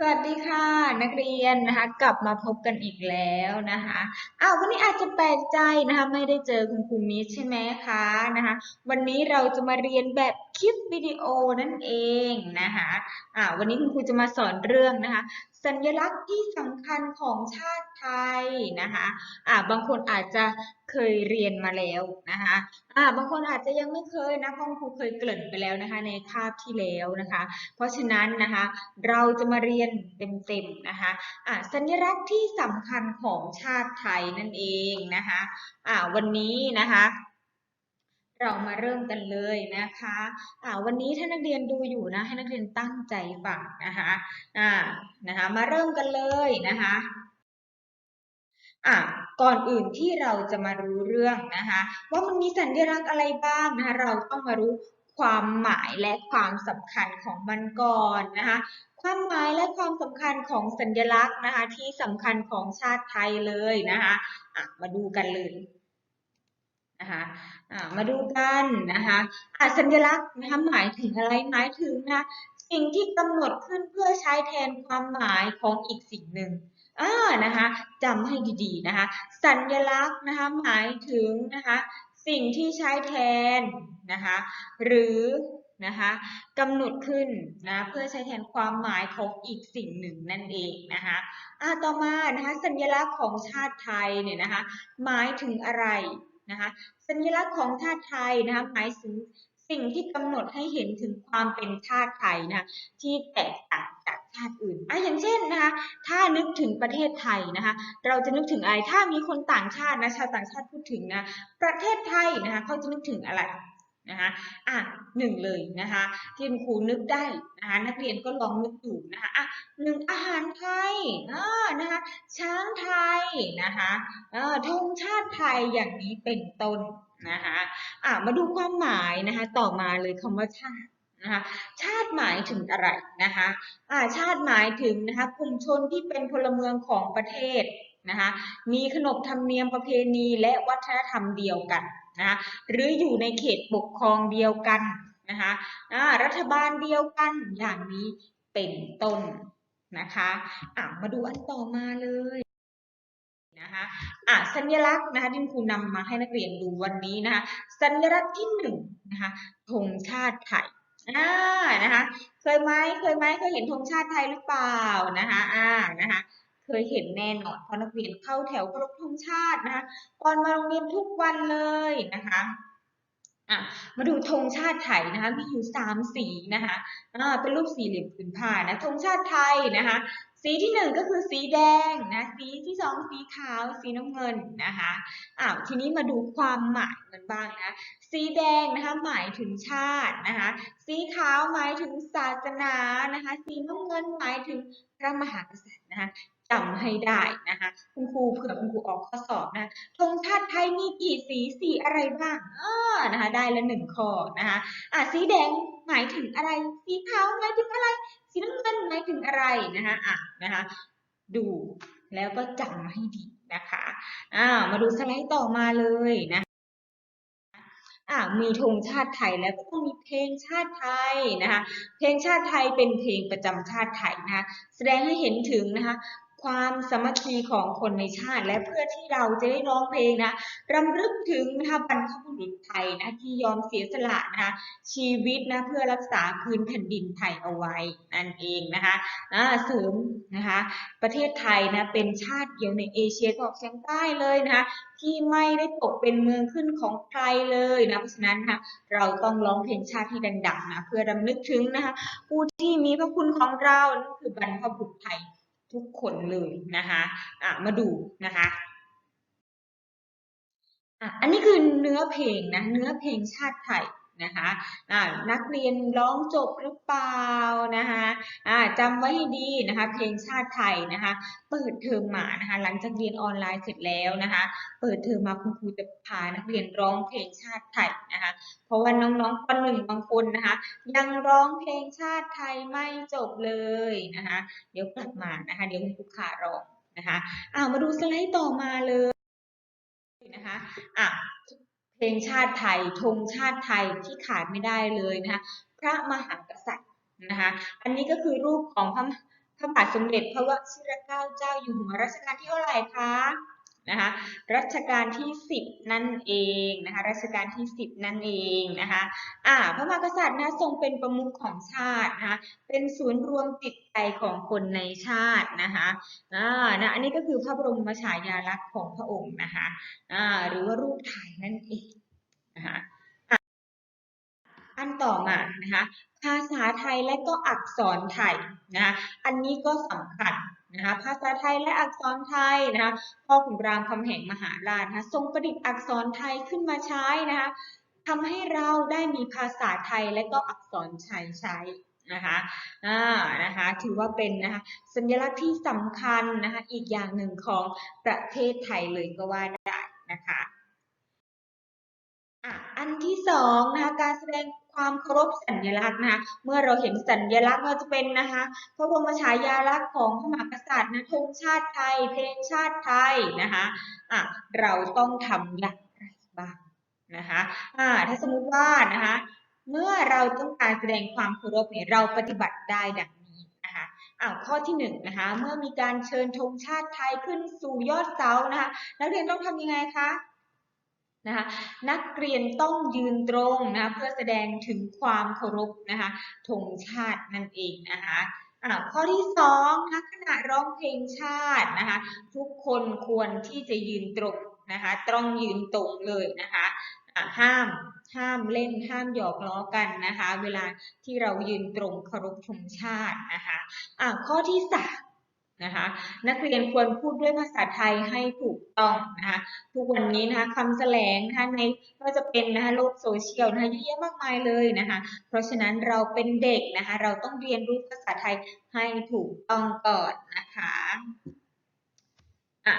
สวัสดีค่ะนักเรียนนะคะ กลับมาพบกันอีกแล้วนะคะอ้าววันนี้อาจจะแปลกใจนะคะ ไม่ได้เจอคุณครูมิชใช่ไหมคะนะคะ วันนี้เราจะมาเรียนแบบคลิปวิดีโอนั่นเองนะคะอ่าวันนี้คุณครูจะมาสอนเรื่องนะคะ สัญลักษณ์ที่สำคัญของชาติไทยนะคะอ่าบางคนอาจจะเคยเรียนมาแล้วนะคะอ่าบางคนอาจจะยังไม่เคยนะเพราะคุณครูเคยเกริ่นไปแล้วนะคะในคาบที่แล้วนะคะ เพราะฉะนั้นนะคะเราจะมาเรียนเต็มๆนะคะอ่าสัญลักษณ์ที่สำคัญของชาติไทยนั่นเองนะคะอ่าวันนี้นะคะ เรามาเริ่มกันเลยนะคะอ่าวันนี้ถ้านักเรียนดูอยู่นะให้นักเรียนตั้งใจฟังนะคะอ่านะคะ มาเริ่มกันเลยนะคะอะก่อนอื่นที่เราจะมารู้เรื่องนะคะ ว่ามันมีสัญลักษณ์อะไรบ้างนะคะ เราต้องมารู้ความหมายและความสำคัญของมันก่อนนะคะ ความหมายและความสำคัญของสัญลักษณ์นะคะ ที่สำคัญของชาติไทยเลยนะคะะมาดูกันเลย นะคะมาดูกันนะคะะสัญลักษณ์นะคะหมายถึงอะไรหมายถึงนะสิ่งที่กำหนดขึ้นเพื่อใช้แทนความหมายของอีกสิ่งหนึ่งอ่านะคะจำให้ดีๆนะคะ สัญลักษณ์นะคะหมายถึงนะคะสิ่งที่ใช้แทนนะคะหรือนะคะกำหนดขึ้นนะเพื่อใช้แทนความหมายของอีกสิ่งหนึ่งนั่นเองนะคะอ่าต่อมานะคะสัญลักษณ์ของชาติไทยเนี่ยนะคะหมายถึงอะไร นะคะสัญลักษณ์ของชาติไทยนะคะหมายถึงสิ่งที่กำหนดให้เห็นถึงความเป็นชาติไทยนะะที่แตกต่างจากชาติอื่นอะอย่างเช่นนะคะถ้านึกถึงประเทศไทยนะคะ เราจะนึกถึงอะไรถ้ามีคนต่างชาตินะชาวต่างชาติพูดถึงนะประเทศไทยนะคะเขาจะนึกถึงอะไร นะคะอะหนึ่งเลยนะคะที่คุณครูนึกได้นะคะนักเรียนก็ลองนึกดูนะคะอะหนึ่งอาหารไทยอ่านะคะช้างไทยนะคะเอ่อธงชาติไทยอย่างนี้เป็นต้นนะคะอะมาดูความหมายนะคะต่อมาเลยคำว่าชาตินะคะชาติหมายถึงอะไรนะคะอ่าชาติหมายถึงนะคะกลุ่มชนที่เป็นพลเมืองของประเทศนะคะมีขนบธรรมเนียมประเพณีและวัฒนธรรมเดียวกัน นะคะหรืออยู่ในเขตปกครองเดียวกันนะคะรัฐบาลเดียวกันอย่างนี้เป็นต้นนะคะอะมาดูอันต่อมาเลยนะคะอะสัญลักษณ์นะคะที่คุณครูนำมาให้นักเรียนดูวันนี้นะคะสัญลักษณ์ที่หนึ่งนะคะธงชาติไทยอ่านะคะเคยไหมเคยไหมเคยเห็นธงชาติไทยหรือเปล่านะคะอ่านะคะ เคยเห็นแน่นอนเพราะนักเรียนเข้าแถวเคารพธงชาตินะคะก่อนมาโรงเรียนทุกวันเลยนะคะอะมาดูธงชาติไทยนะคะมีอยู่สามสีนะคะอ่าเป็นรูปสี่เหลี่ยมผืนผ้านะธงชาติไทยนะคะ สีที่หนึ่งก็คือสีแดงนะสีที่สองสีขาว สีน้ำเงินนะคะอ้าวทีนี้มาดูความหมายมันบ้างนะสีแดงนะคะหมายถึงชาตินะคะสีขาวหมายถึงศาสนานะคะสีน้ำเงินหมายถึงพระมหากษัตริย์นะคะ จำให้ได้นะคะคุณครูเผื่อคุณครูออกข้อสอบนะธงชาติไทยมีกี่สีสีอะไรบ้างเอ่านะคะได้ละหนึ่งข้อนะคะอะสีแดงหมายถึงอะไร สีขาวหมายถึงอะไร สีน้ำเงินหมายถึงอะไรนะคะอะนะคะดูแล้วก็จำให้ดีนะคะอ่ามาดูสไลด์ต่อมาเลยนะอ่ามีธงชาติไทยแล้วก็ต้องมีเพลงชาติไทยนะคะ เพลงชาติไทยเป็นเพลงประจำชาติไทยนะคะแสดงให้เห็นถึงนะคะ ความสามัคคีของคนในชาติ และเพื่อที่เราจะได้ร้องเพลงนะรำลึกถึงนะคะบรรพบุรุษไทยนะที่ยอมเสียสละนะคะชีวิตนะเพื่อรักษาพื้นแผ่นดินไทยเอาไว้นั่นเองนะคะอ่าเสริมนะคะประเทศไทยนะเป็นชาติเดียวในเอเชียตะวันออกเฉียงใต้เลยนะคะที่ไม่ได้ตกเป็นเมืองขึ้นของใครเลยนะเพราะฉะนั้นนะคะเราต้องร้องเพลงชาติที่ดังๆนะเพื่อรำลึกถึงนะคะผู้ที่มีพระคุณของเรานั่นคือบรรพบุรุษไทย ทุกคนเลยนะคะอะมาดูนะคะอะอันนี้คือเนื้อเพลงนะเนื้อเพลงชาติไทย นะคะอ่านักเรียนร้องจบหรือเปล่านะคะอ่าจำไว้ให้ดีนะคะ เพลงชาติไทยนะคะ เปิดเทอมมานะคะ หลังจากเรียนออนไลน์เสร็จแล้วนะคะ เปิดเทอมมาคุณครูจะพานักเรียนร้องเพลงชาติไทยนะคะ เพราะว่าน้องๆปหนึ่งบางคนนะคะ ยังร้องเพลงชาติไทยไม่จบเลยนะคะ เดี๋ยวกลับมานะคะ เดี๋ยวคุณครูขาร้องนะคะอ่ามาดูสไลด์ต่อมาเลยนะคะอะ เพลงชาติไทยธงชาติไทยที่ขาดไม่ได้เลยนะคะพระมหากษัตริย์นะคะอันนี้ก็คือรูปของพระพระบาทสมเด็จพระวชิรเกล้าเจ้าอยู่หัวรัชกาลที่เท่าไหร่คะ นะคะรัชกาลที่สิบนั่นเองนะคะรัชกาลที่สิบนั่นเองนะคะอ่าพระมหากษัตริย์นะทรงเป็นประมุขของชาตินะคะเป็นศูนย์รวมจิตใจของคนในชาตินะคะอ่านะอันนี้ก็คือพระบรมฉายาลักษณ์ของพระองค์นะคะอ่าหรือว่ารูปถ่ายนั่นเองนะคะอันต่อมานะคะภาษาไทยและก็อักษรไทยนะะอันนี้ก็สำคัญ นะคะภาษาไทยและอักษรไทยนะคะพ่อขุนรามคำแหงมหาราชนะคะทรงประดิษฐ์อักษรไทยขึ้นมาใช้นะคะทำให้เราได้มีภาษาไทยและก็อักษรไทยใช้นะคะอ่านะคะ ถือว่าเป็นนะคะสัญลักษณ์ที่สำคัญนะคะอีกอย่างหนึ่งของประเทศไทยเลยก็ว่าได้นะคะ อะอันที่สองนะคะการแสดงความเคารพสัญลักษณ์นะคะเมื่อเราเห็นสัญลักษณ์ว่าจะเป็นนะคะพระบรมฉายาลักษณ์ของพระมหากษัตริย์นะธงชาติไทย เพลงชาติไทยนะคะอะเราต้องทำอย่างไรบ้างนะคะอ่าถ้าสมมุติว่านะคะเมื่อเราต้องการแสดงความเคารพเนี่ยเราปฏิบัติได้ดังนี้นะคะอ้าวข้อที่หนึ่งนะคะเมื่อมีการเชิญธงชาติไทยขึ้นสู่ยอดเสานะคะนักเรียนต้องทำยังไงคะ นะคะนักเรียนต้องยืนตรงนะเพื่อแสดงถึงความเคารพนะคะธงชาตินั่นเองนะคะข้อที่สองนะขณะร้องเพลงชาตินะคะทุกคนควรที่จะยืนตรงนะคะต้องยืนตรงเลยนะคะห้ามห้ามเล่นห้ามหยอกล้อกันนะคะ เวลาที่เรายืนตรงเคารพธงชาตินะคะอ่าข้อที่สาม นะคะนักเรียนควรพูดด้วยภาษาไทยให้ถูกต้องนะคะทุกวันนี้นะคะคำแสลงนะคะในไม่ว่าจะเป็นนะคะโลกโซเชียลนะคะเยอะแยะมากมายเลยนะคะเพราะฉะนั้นเราเป็นเด็กนะคะเราต้องเรียนรู้ภาษาไทยให้ถูกต้องก่อนนะคะอะ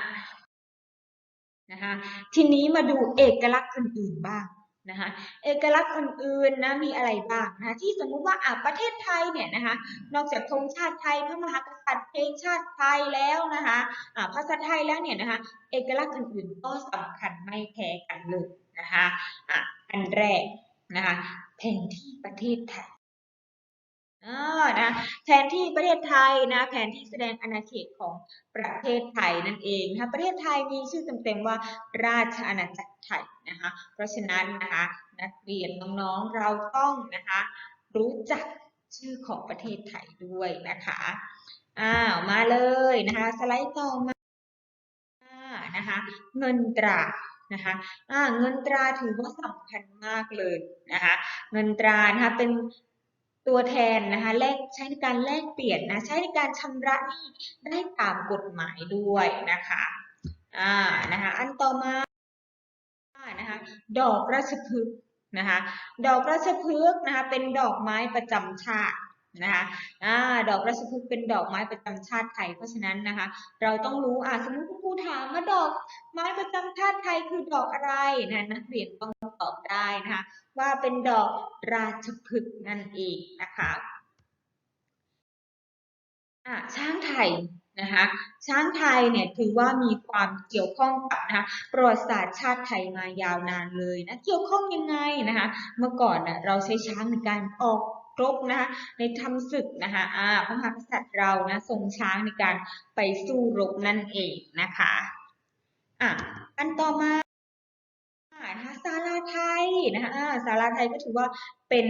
นะคะทีนี้มาดูเอกลักษณ์อื่นๆบ้าง นะคะเอกลักษณ์อื่นๆนะมีอะไรบ้างนะะที่สมมุติว่าอะประเทศไทยเนี่ยนะคะนอกจากธงชาติไทยพระมหากษัตริย์เพลงชาติไทยแล้วนะคะอะภาษาไทยแล้วเนี่ยนะคะเอกลักษณ์อื่นๆ ก็สำคัญไม่แพ้กันเลยนะคะอะอันแรกนะคะแผนที่ประเทศไทย อ่านะแผนที่ประเทศไทยนะแผนที่แสดงอาณาเขตของประเทศไทยนั่นเองนะคะประเทศไทยมีชื่อเต็มๆว่าราชอาณาจักรไทยนะคะเพราะฉะนั้นนะคะนักเรียนน้องๆเราต้องนะคะรู้จักชื่อของประเทศไทยด้วยนะคะอ้าวมาเลยนะคะสไลด์ต่อมานะคะเงินตรานะคะอ่าเงินตราถือว่าสำคัญมากเลยนะคะ เงินตรานะคะเป็น ตัวแทนนะคะแลกใช้ในการแลกเปลี่ยนนะใช้ในการชำระหนี้ได้ตามกฎหมายด้วยนะคะอ่านะคะอันต่อมานะคะดอกราชพฤกษ์นะคะดอกราชพฤกษ์นะคะเป็นดอกไม้ประจำชาติ นะคะอ่าดอกราชพฤกษ์เป็นดอกไม้ประจำชาติไทย เพราะฉะนั้นนะคะ เราต้องรู้อ่าสมมติคุณครูถามว่าดอกไม้ประจำชาติไทยคือดอกอะไรนะนักเรียนต้องตอบได้นะคะว่าเป็นดอกราชพฤกษ์นั่นเองนะคะอะช้างไทยนะคะช้างไทยเนี่ยถือว่ามีความเกี่ยวข้องกับนะคะประวัติศาสตร์ชาติไทยมายาวนานเลยนะเกี่ยวข้องยังไงนะคะเมื่อก่อนนะเราใช้ช้างในการออก รบนะคะในทำศึกนะคะอ่าพระมหากษัตริย์เรานะทรงช้างในการไปสู้รบนั่นเองนะคะอะอันต่อมานะคะศาลาไทยนะคะอ่าศาลาไทยก็ถือว่าเป็น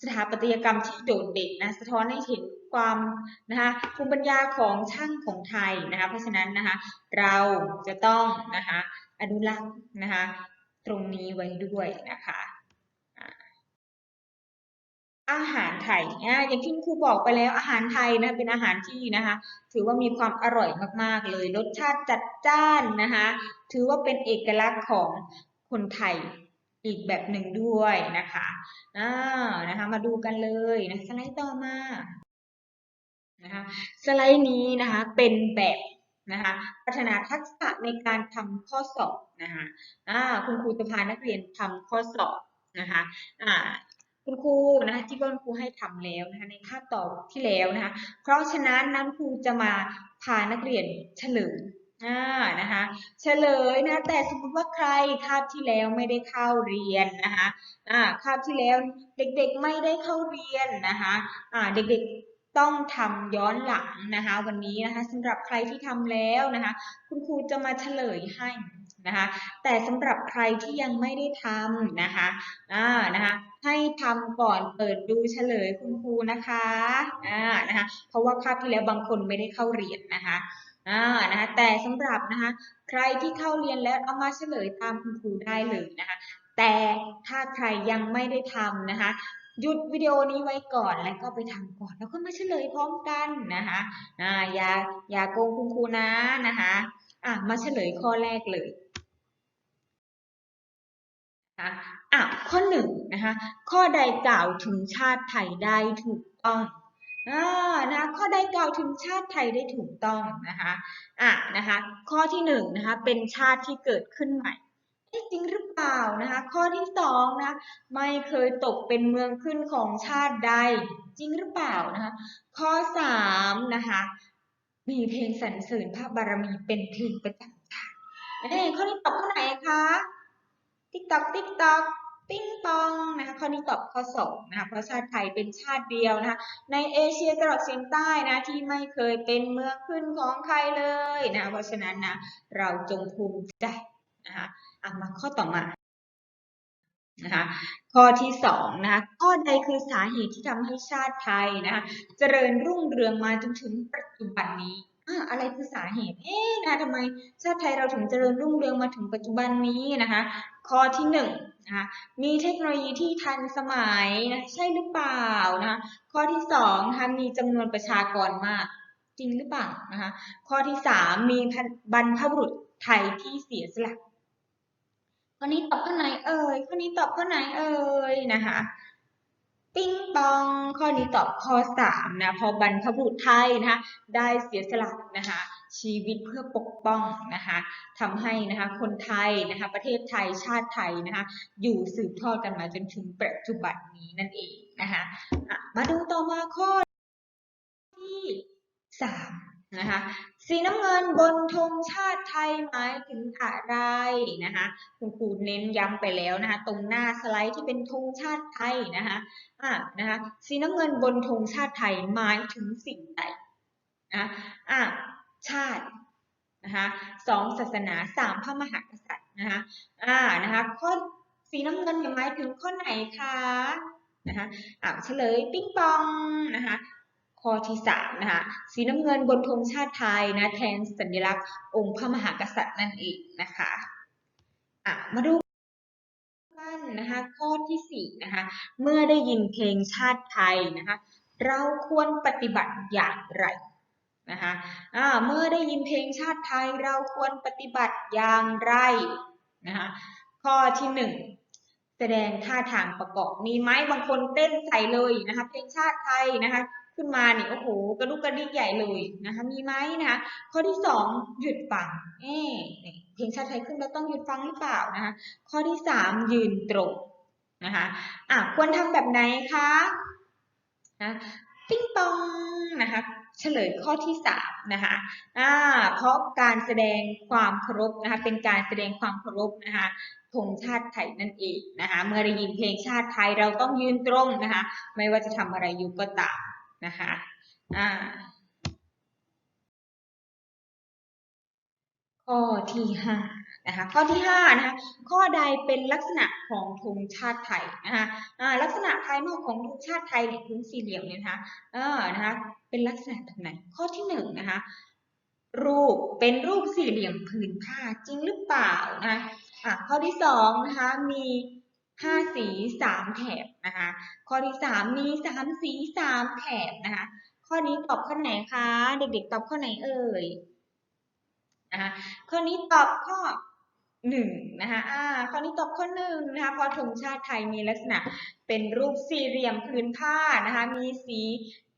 สถาปัตยกรรมที่โดดเด่นนะสะท้อนให้เห็นความนะคะภูมิปัญญาของช่างของไทยนะคะเพราะฉะนั้นนะคะเราจะต้องนะคะอนุรักษ์นะคะตรงนี้ไว้ด้วยนะคะ อาหารไทยนะอย่างที่ครูบอกไปแล้วอาหารไทยนะเป็นอาหารที่นะคะ ถือว่ามีความอร่อยมากๆเลย รสชาติจัดจ้านนะคะ ถือว่าเป็นเอกลักษณ์ของคนไทยอีกแบบหนึ่งด้วยนะคะอ่านะคะมาดูกันเลยนะสไลด์ต่อมานะคะสไลด์นี้นะคะเป็นแบบนะคะพัฒนาทักษะในการทำข้อสอบนะคะอ่าคุณครูจะพานักเรียนทำข้อสอบนะคะอ่า คุณครูนะคะที่บ้านครูให้ทำแล้วนะคะในคาบต่อที่แล้วนะคะเพราะฉะนั้นน้ำครูจะมาพานักเรียนเฉลยอ่านะคะเฉลยนะแต่สมมติว่าใครคาบที่แล้วไม่ได้เข้าเรียนนะคะอ่าคาบที่แล้วเด็กๆไม่ได้เข้าเรียนนะคะอ่าเด็กๆต้องทำย้อนหลังนะคะ วันนี้นะคะสำหรับใครที่ทำแล้วนะคะ คุณครูจะมาเฉลยให้ นะคะแต่สำหรับใครที่ยังไม่ได้ทำนะคะอ่านะคะให้ทำก่อนเปิดดูเฉลยคุณครูนะคะอ่านะคะเพราะว่าคาบที่แล้วบางคนไม่ได้เข้าเรียนนะคะอ่านะคะแต่สำหรับนะคะใครที่เข้าเรียนแล้วเอามาเฉลยตามคุณครูได้เลยนะคะแต่ถ้าใครยังไม่ได้ทำนะคะหยุดวิดีโอนี้ไว้ก่อนแล้วก็ไปทำก่อนแล้วก็มาเฉลยพร้อมกันนะคะอ่าอย่าอย่าโกงคุณครูนะนะคะอะมาเฉลยข้อแรกเลย นะคะอะข้อหนึ่งนะคะข้อใดกล่าวถึงชาติไทยได้ถูกต้องอ่านะคะข้อใดกล่าวถึงชาติไทยได้ถูกต้องนะคะอะนะคะข้อที่หนึ่งนะคะเป็นชาติที่เกิดขึ้นใหม่จริงหรือเปล่านะคะข้อที่สองนะไม่เคยตกเป็นเมืองขึ้นของชาติใด จริงหรือเปล่านะคะข้อสามนะคะมีเพลงสรรเสริญพระบารมีเป็นเพลงประจำชาติเอ้ข้อนี้ตอบข้อไหนคะ ติ๊กตอกติ๊กตอกปิ้งปองนะคะข้อนี้ตอบข้อสองนะคะเพราะชาติไทยเป็นชาติเดียวนะคะในเอเชียตะวันออกเฉียงใต้นะที่ไม่เคยเป็นเมืองขึ้นของใครเลยนะเพราะฉะนั้นนะเราจงภูมิใจนะคะอะมาข้อต่อมานะคะข้อที่สองนะคะข้อใดคือสาเหตุที่ทำให้ชาติไทยนะคะเจริญรุ่งเรืองมาจนถึงปัจจุบันนี้อะอะไรคือสาเหตุเอ๊ะนะทำไมชาติไทยเราถึงเจริญรุ่งเรืองมาถึงปัจจุบันนี้นะคะ ข้อที่หนึ่งนะคะมีเทคโนโลยีที่ทันสมัยนะใช่หรือเปล่านะคะข้อที่สองนะคะมีจำนวนประชากรมากจริงหรือเปล่านะคะข้อที่สามมีบรรพบุรุษไทยที่เสียสละข้อนี้ตอบข้อไหนเอ่ยข้อนี้ตอบข้อไหนเอ่ยนะคะปิ้งปองข้อนี้ตอบข้อสามนะพอบรรพบุรุษไทยนะคะได้เสียสละนะคะ ชีวิตเพื่อปกป้องนะคะทำให้นะคะคนไทยนะคะประเทศไทยชาติไทยนะคะอยู่สืบทอดกันมาจนถึงปัจจุบันนี้นั่นเองนะคะมาดูต่อมาข้อที่สามนะคะสีน้ำเงินบนธงชาติไทยหมายถึงอะไรนะคะคุณครูเน้นย้ำไปแล้วนะคะตรงหน้าสไลด์ที่เป็นธงชาติไทยนะคะอ่านะคะสีน้ำเงินบนธงชาติไทยหมายถึงสิ่งใดนะอ่า ชาตินะคะสองศาสนาสามพระมหากษัตริย์นะคะอ่านะคะข้อสีน้ำเงินหมายถึงข้อไหนคะนะคะอ่าเฉลยปิ๊งปองนะคะข้อที่สามนะคะสีน้ำเงินบนธงชาติไทยนะแทนสัญลักษณ์องค์พระมหากษัตริย์นั่นเองนะคะอะมาดูกันนะคะข้อที่สี่นะคะเมื่อได้ยินเพลงชาติไทยนะคะเราควรปฏิบัติอย่างไร นะคะอ่าเมื่อได้ยินเพลงชาติไทยเราควรปฏิบัติอย่างไรนะคะข้อที่หนึ่งแสดงท่าทางประกอบมีไหมบางคนเต้นใส่เลยนะคะเพลงชาติไทยนะคะขึ้นมาเนี่ยโอ้โหกระดุกกระดิกใหญ่เลยนะคะมีไหมนะคะข้อที่สองหยุดฟังเอ๊เพลงชาติไทยขึ้นแล้วต้องหยุดฟังหรือเปล่านะคะข้อที่สามยืนตรงนะคะอะควรทำแบบไหนคะนะปิ้งปองนะคะ เฉลยข้อที่สามนะคะอ่าเพราะการแสดงความเคารพนะคะเป็นการแสดงความเคารพนะคะธงชาติไทยนั่นเองนะคะเมื่อได้ยินเพลงชาติไทยเราต้องยืนตรงนะคะไม่ว่าจะทำอะไรอยู่ก็ตามนะคะอ่าข้อที่ห้า นะคะข้อที่ห้านะคะข้อใดเป็นลักษณะของธงชาติไทยนะคะลักษณะภายนอกของธงชาติไทยเนี่ยพื้นสี่เหลี่ยมเนี่ยนะคะเออนะคะเป็นลักษณะแบบไหนข้อที่หนึ่งนะคะรูปเป็นรูปสี่เหลี่ยมผืนผ้าจริงหรือเปล่านะคะอะข้อที่สองนะคะมีห้าสีสามแถบนะคะข้อที่สามมีสามสีสามแถบนะคะข้อนี้ตอบข้อไหนคะ เด็กๆตอบข้อไหนเอ่ยนะคะข้อนี้ตอบข้อ หนึ่งนะคะอ่าข้อนี้ตอบข้อหนึ่งนะคะพราะธงชาติไทยมีลักษณะเป็นรูปสี่เหลี่ยมพื้นผ้านะคะ มีสี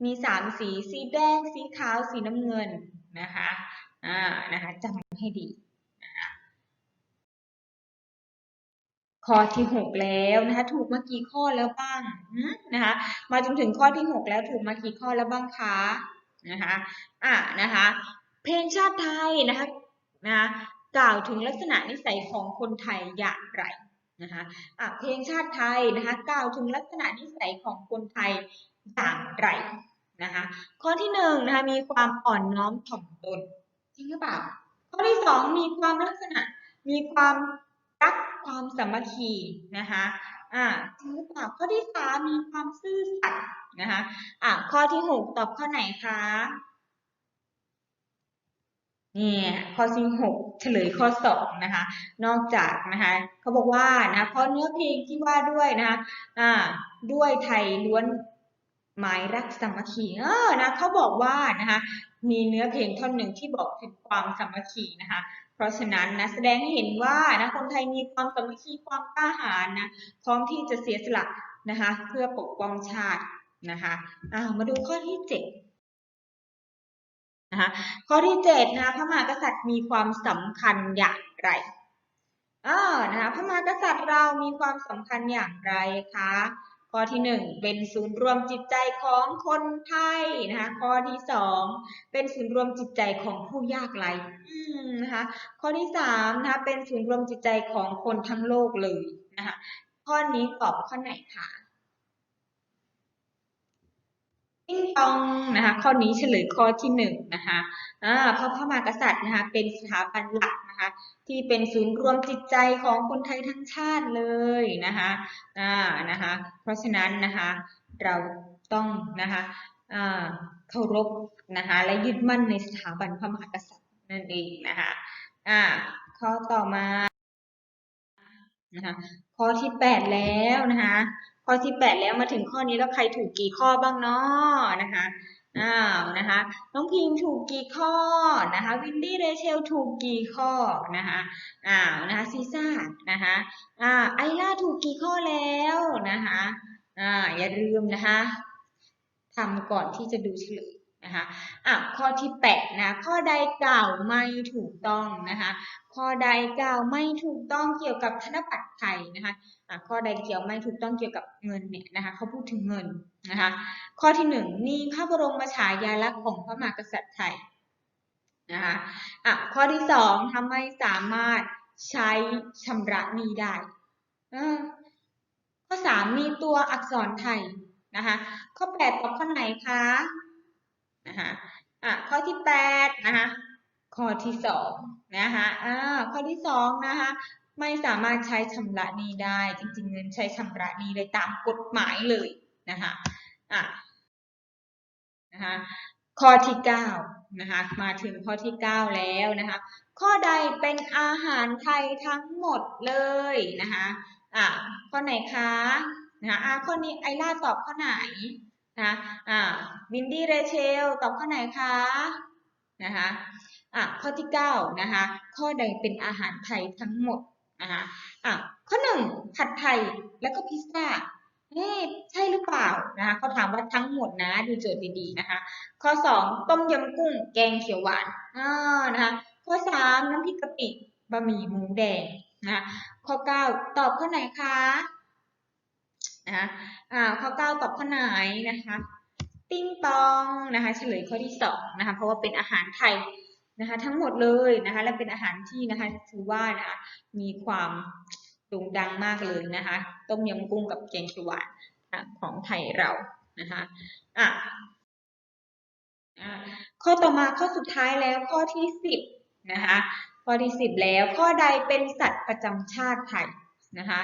มีสามสี สีแดง สีขาว สีน้ำเงินนะคะ อ่า นะคะจำให้ดีข้อที่หกแล้วนะคะ ถูกมากี่ข้อแล้วบ้างนะคะ มาจนถึงข้อที่หกแล้วถูกมากี่ข้อแล้วบ้างคะ นะคะ อะนะคะ เพลงชาติไทยนะคะ นะ กล่าวถึงลักษณะนิสัยของคนไทยอย่างไรนะคะะเพลงชาติไทยนะคะกล่าวถึงลักษณะนิสัยของคนไทยอย่างไรนะคะข้อที่หนึ่งนะคะมีความอ่อนน้อมถ่อมตนจริงหรือเปล่าข้อที่สองมีความลักษณะมีความรักความสามัคคีนะคะอ่าจริงหรือเปล่าข้อที่สามมีความซื่อสัตย์นะคะอ่าข้อที่หกตอบข้อไหนคะ เนี่ยข้อที่หกเฉลยข้อสองนะคะ นอกจากนะคะเขาบอกว่านะเพราะเนื้อเพลงที่ว่าด้วยนะคะอ่าด้วยไทยล้วนหมายรักสามัคคีเออนะเขาบอกว่านะคะมีเนื้อเพลงท่อนหนึ่งที่บอกถึงความสามัคคีนะคะ เพราะฉะนั้นนะแสดงให้เห็นว่านะคนไทยมีความสามัคคีความกล้าหาญนะพร้อมที่จะเสียสละนะคะ เพื่อปกป้องชาตินะคะอ่ามาดูข้อที่เจ็ด นะคะข้อที่เจ็ดนะคะพระมหากษัตริย์มีความสำคัญอย่างไรอ่านะคะพระมหากษัตริย์เรามีความสำคัญอย่างไรคะข้อที่หนึ่งเป็นศูนย์รวมจิตใจของคนไทยนะคะข้อที่สองเป็นศูนย์รวมจิตใจของผู้ยากไร้นะคะข้อที่สามนะคะเป็นศูนย์รวมจิตใจของคนทั้งโลกเลยนะคะข้อนี้ตอบข้อไหนคะ ติ้งตองนะคะข้อนี้เฉลยข้อที่หนึ่งนะคะอ่าพระพระมหากษัตริย์นะคะเป็นสถาบันหลักนะคะที่เป็นศูนย์รวมจิตใจของคนไทยทั้งชาติเลยนะคะอ่านะคะเพราะฉะนั้นนะคะเราต้องนะคะเคารพนะคะและยึดมั่นในสถาบันพระมหากษัตริย์นั่นเองนะคะอ่าข้อต่อมานะคะข้อที่แปดแล้วนะคะ ข้อที่แปดแล้วมาถึงข้อนี้แล้วใครถูกกี่ข้อบ้างเนาะนะคะอ้าวนะคะน้องพิงถูกกี่ข้อนะคะวินดี้เรเชลถูกกี่ข้อนะคะอ้าวนะคะซีซ่านะคะอ่าไอล่าถูกกี่ข้อแล้วนะคะอ่าอย่าลืมนะคะทำก่อนที่จะดูเฉลย นะคะอะข้อที่แปดนะข้อใดกล่าวไม่ถูกต้องนะคะข้อใดกล่าวไม่ถูกต้องเกี่ยวกับธนบัตรไทยนะคะอะข้อใดเกี่ยวไม่ถูกต้องเกี่ยวกับเงินเนี่ยนะคะเขาพูดถึงเงินนะคะข้อที่หนึ่งมีพระบรมฉายาลักษณ์ของพระมหากษัตริย์ไทยนะคะอะข้อที่สองทำให้สามารถใช้ชำระหนี้ได้อข้อสามมีตัวอักษรไทยนะคะข้อแปดตอบข้อไหนคะ นะคะอะข้อที่แปดนะคะข้อที่สองนะคะอ่าข้อที่สองนะคะไม่สามารถใช้ชำระหนี้ได้ จริง ๆ เงินใช้ชำระหนี้ได้ตามกฎหมายเลยนะคะอะนะคะข้อที่เก้านะคะมาถึงข้อที่เก้าแล้วนะคะข้อใดเป็นอาหารไทยทั้งหมดเลยนะคะอะข้อไหนคะนะคะอะข้อนี้ไอล่าตอบข้อไหน นะอ่าวินดี้เรเชลตอบข้อไหนคะนะคะอะข้อที่เก้านะคะข้อใดเป็นอาหารไทยทั้งหมดนะคะอะข้อหนึ่งผัดไทยแล้วก็พิซซ่าเอ๊ใช่หรือเปล่านะคะเขาถามว่าทั้งหมดนะดูโจทย์ดีๆนะคะข้อสองต้มยำกุ้งแกงเขียวหวานอ่านะคะข้อสามน้ำพริกกะปิบะหมี่หมูแดงนะคะข้อเก้าตอบข้อไหนคะ นะคะอ่าข้อเก้าตอบข้อไหนนะคะ ติ้งตองนะคะ เฉลยข้อที่สองนะคะ เพราะว่าเป็นอาหารไทยนะคะ ทั้งหมดเลยนะคะ และเป็นอาหารที่นะคะถือว่านะคะมีความโด่งดังมากเลยนะคะ ต้มยำกุ้งกับแกงเขียวหวานของไทยเรานะคะอะอะข้อต่อมาข้อสุดท้ายแล้วข้อที่สิบนะคะข้อที่สิบแล้วข้อใดเป็นสัตว์ประจำชาติไทยนะคะ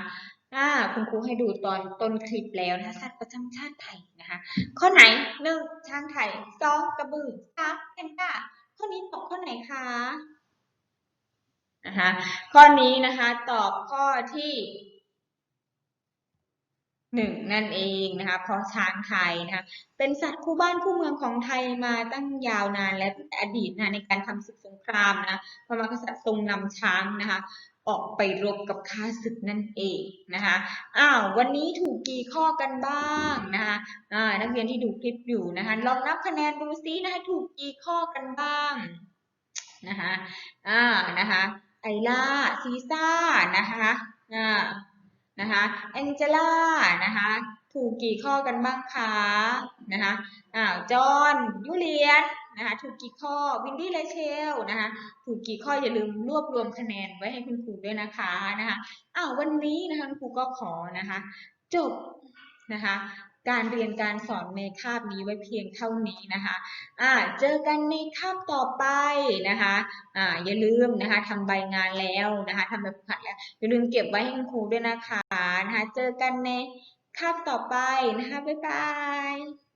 อ่าคุณครูให้ดูตอนต้นคลิปแล้วนะคะสัตว์ประจำชาติไทยนะคะ ข้อไหนหนึ่งช้างไทยสองกระบือสามแพนด้าข้อนี้ตอบข้อไหนคะนะคะข้อนี้นะคะตอบข้อที่หนึ่งนั่นเองนะคะเพราะช้างไทยนะคะเป็นสัตว์คู่บ้านคู่เมืองของไทยมาตั้งยาวนานและตั้งแต่อดีตนะในการทำศึกสงครามนะพระมหากษัตริย์ทรงนำช้างนะคะ ออกไปรบกับข้าศึกนั่นเองนะคะอ้าววันนี้ถูกกี่ข้อกันบ้างนะคะอ่านักเรียนที่ดูคลิปอยู่นะคะลองนับคะแนนดูซินะคะถูกกี่ข้อกันบ้างนะคะอ่านะคะไอล่าซีซ่านะคะอ่านะคะแองเจล่านะคะถูกกี่ข้อกันบ้างคะนะคะอ้าวจอห์นยูเลียน นะคะถูกกี่ข้อวินดี้เลเชลนะคะถูกกี่ข้ออย่าลืมรวบรวมคะแนนไว้ให้คุณครูด้วยนะคะนะคะอ้าววันนี้นะคะคุณครูก็ขอนะคะจบนะคะการเรียนการสอนในคาบนี้ไว้เพียงเท่านี้นะคะอ่าเจอกันในคาบต่อไปนะคะอ่าอย่าลืมนะคะทำใบงานแล้วนะคะทำแบบฝึกหัดแล้วอย่าลืมเก็บไว้ให้คุณครูด้วยนะคะนะคะ เจอกันในคาบต่อไปนะคะบ๊ายบาย